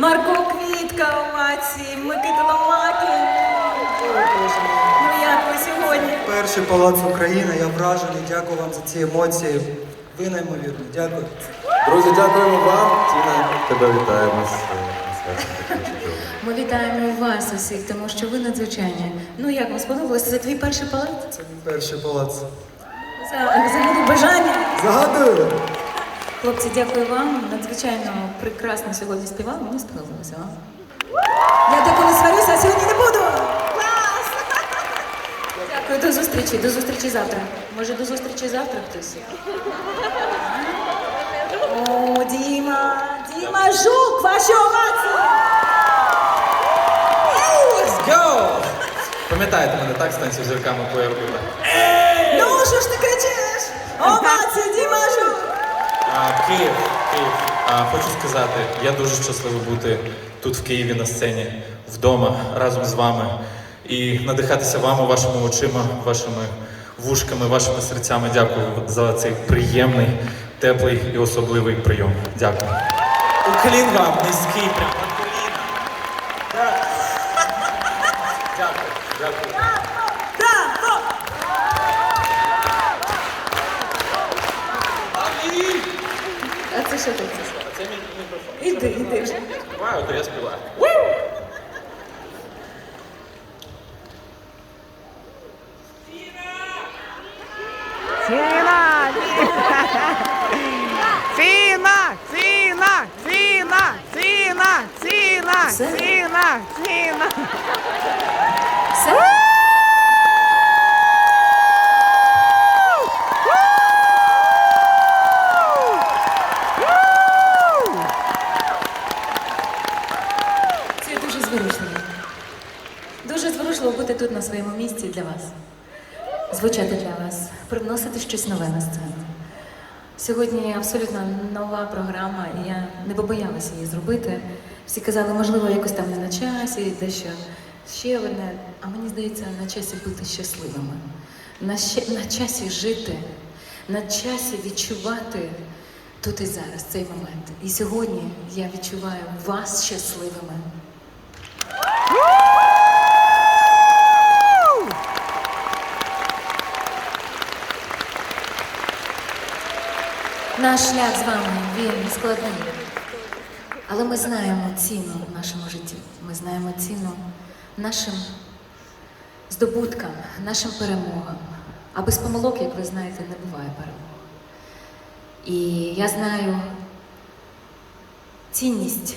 Марко Квітка, овації, Микита Ломакін. Ну як ви сьогодні? Перший палац України, я вражений. Дякую вам за ці емоції. Ви неймовірні. Дякую. Друзі, дякуємо вам. Тіна, тебе вітаємо з е, святом. Ми вітаємо вас усіх, тому що ви надзвичайні. Ну як вам сподобалося? Це твій перший палац? Це мій перший палац. Це загадую бажання. Загадую! Хлопці, дякую вам. Надзвичайно прекрасно сьогодні співали. Мені сподобалося. а? Я деколи сварюся, а сьогодні не буду. Клас! Дякую, до зустрічі, до зустрічі завтра. Може, до зустрічі завтра хтось? О, Діма, Діма Жук, ваші овації! Let's go! Пам'ятаєте мене так станцію зірками по робила? Ну, що ж ти кричиш? Овації, Діма хочу сказати, я дуже щасливий бути тут в Києві на сцені, вдома, разом з вами. І надихатися вами, вашими очима, вашими вушками, вашими серцями. Дякую за цей приємний, теплий і особливий прийом. Дякую. Уклін вам низький, прям. Дякую. Дякую. Дякую. А це що таке? Це мій мікрофон. Іди, іди вже. Співаю, то я співаю. Ціна! Ціна! Ціна! Ціна! Ціна! Ціна! Ціна! Ціна! Своєму місці для вас. Звучати для вас, привносити щось нове на сцену. Сьогодні абсолютно нова програма, і я не побоялася її зробити. Всі казали, можливо, якось там не на часі, дещо ще одне. А мені здається, на часі бути щасливими, на, ще, на часі жити, на часі відчувати тут і зараз цей момент. І сьогодні я відчуваю вас щасливими. Наш шлях з вами він складний. Але ми знаємо ціну в нашому житті. Ми знаємо ціну нашим здобуткам, нашим перемогам. А без помилок, як ви знаєте, не буває перемог. І я знаю цінність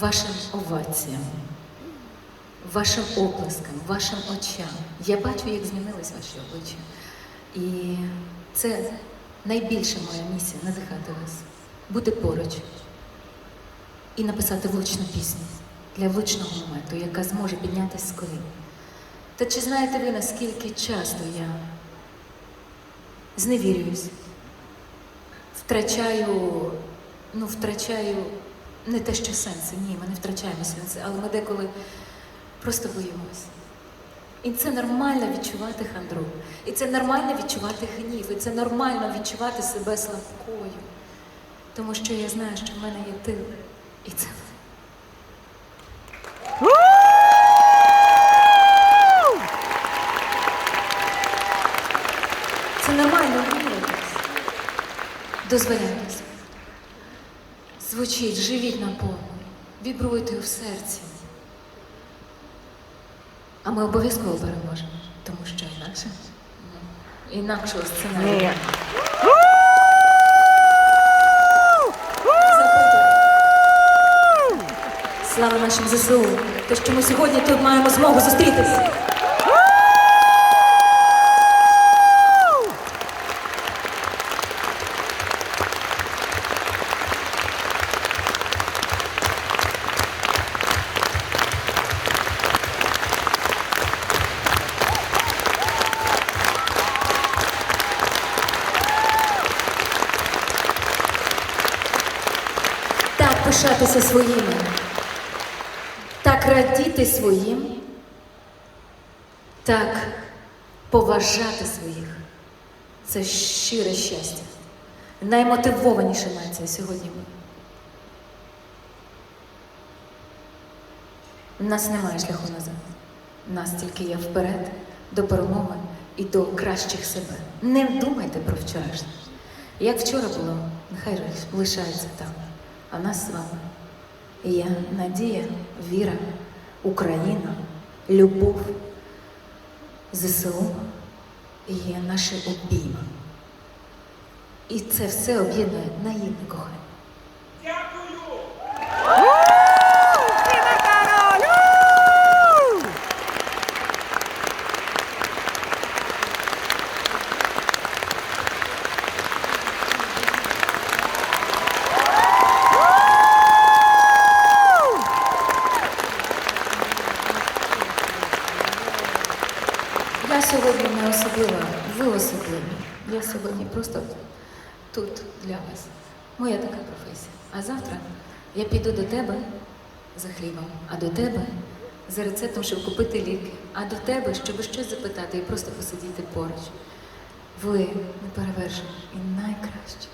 вашим оваціям, вашим оплескам, вашим очам. Я бачу, як змінились ваші обличчя. І це найбільша моя місія надихати вас, бути поруч і написати влучну пісню для влучного моменту, яка зможе піднятися з колін. Та чи знаєте ви, наскільки часто я зневірююсь, втрачаю, ну, втрачаю не те, що сенси, ні, ми не втрачаємо сенси, але ми деколи просто боїмось. І це нормально відчувати хандру. І це нормально відчувати гнів. І це нормально відчувати себе слабкою. Тому що я знаю, що в мене є ти. І це. Це нормально гніватись. Дозволяйтеся. Звучіть, живіть наповну, вібруйте в серці. А ми обов'язково переможемо, тому що інакше інакшого сценарію. Слава нашим ЗСУ! Те, що ми сьогодні тут маємо змогу зустрітися. Пишатися своїми, так радіти своїм, так поважати своїх. Це щире щастя. Наймотивованіша нація сьогодні ми. У нас немає шляху назад. Нас тільки є вперед, до перемоги і до кращих себе. Не думайте про вчорашнє. Як вчора було, нехай лишається там. А с вами є надія, віра, Україна, любов, ЗСУ є наші обійми. І це все об'єднує наївне кохання. Тіна Кароль! У! Я сьогодні не особлива, ви особливі. Я сьогодні просто тут для вас. Моя така професія. А завтра я піду до тебе за хлібом, а до тебе за рецептом, щоб купити ліки, а до тебе, щоб щось запитати і просто посидіти поруч. Ви неперевершені і найкращі.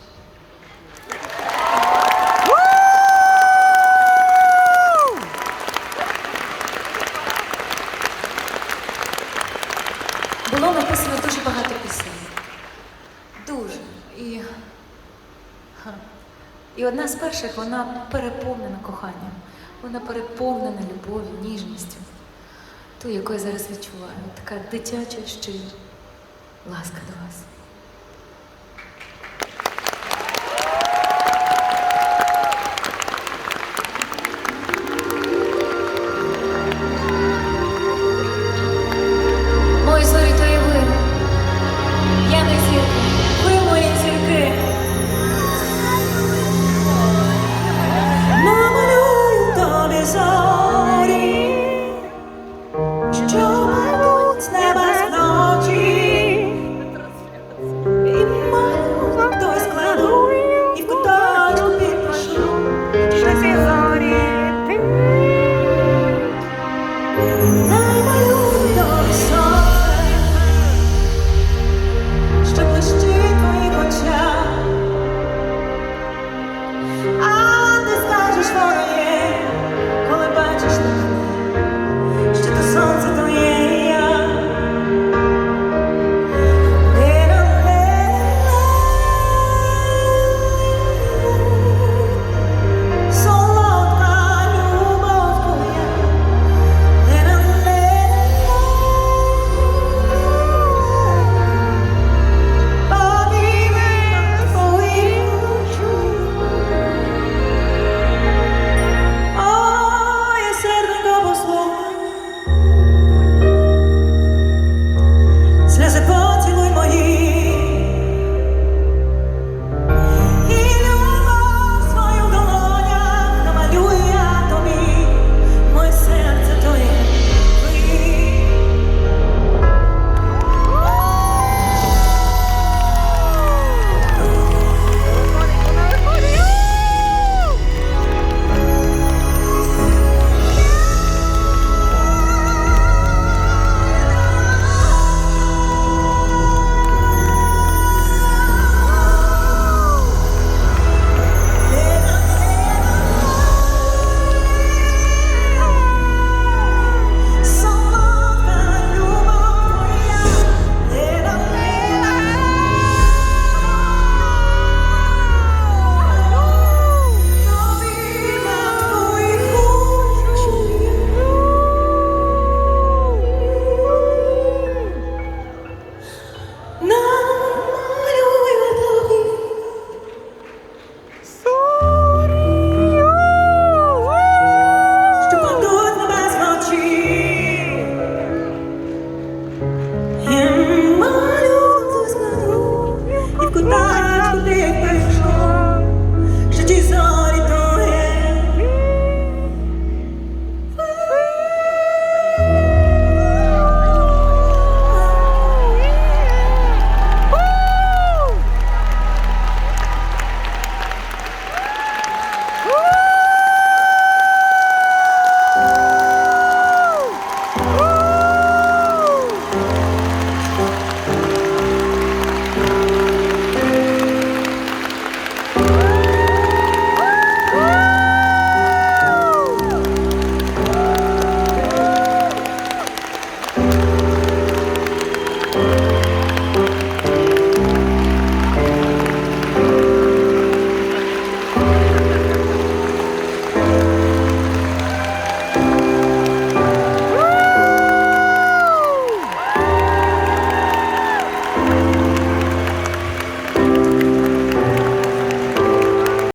Було написано дуже багато пісень. Дуже. І, ха. і одна з перших, вона переповнена коханням. Вона переповнена любов'ю, ніжністю. Ту, яку я зараз відчуваю. Така дитяча щира. Ласка до вас.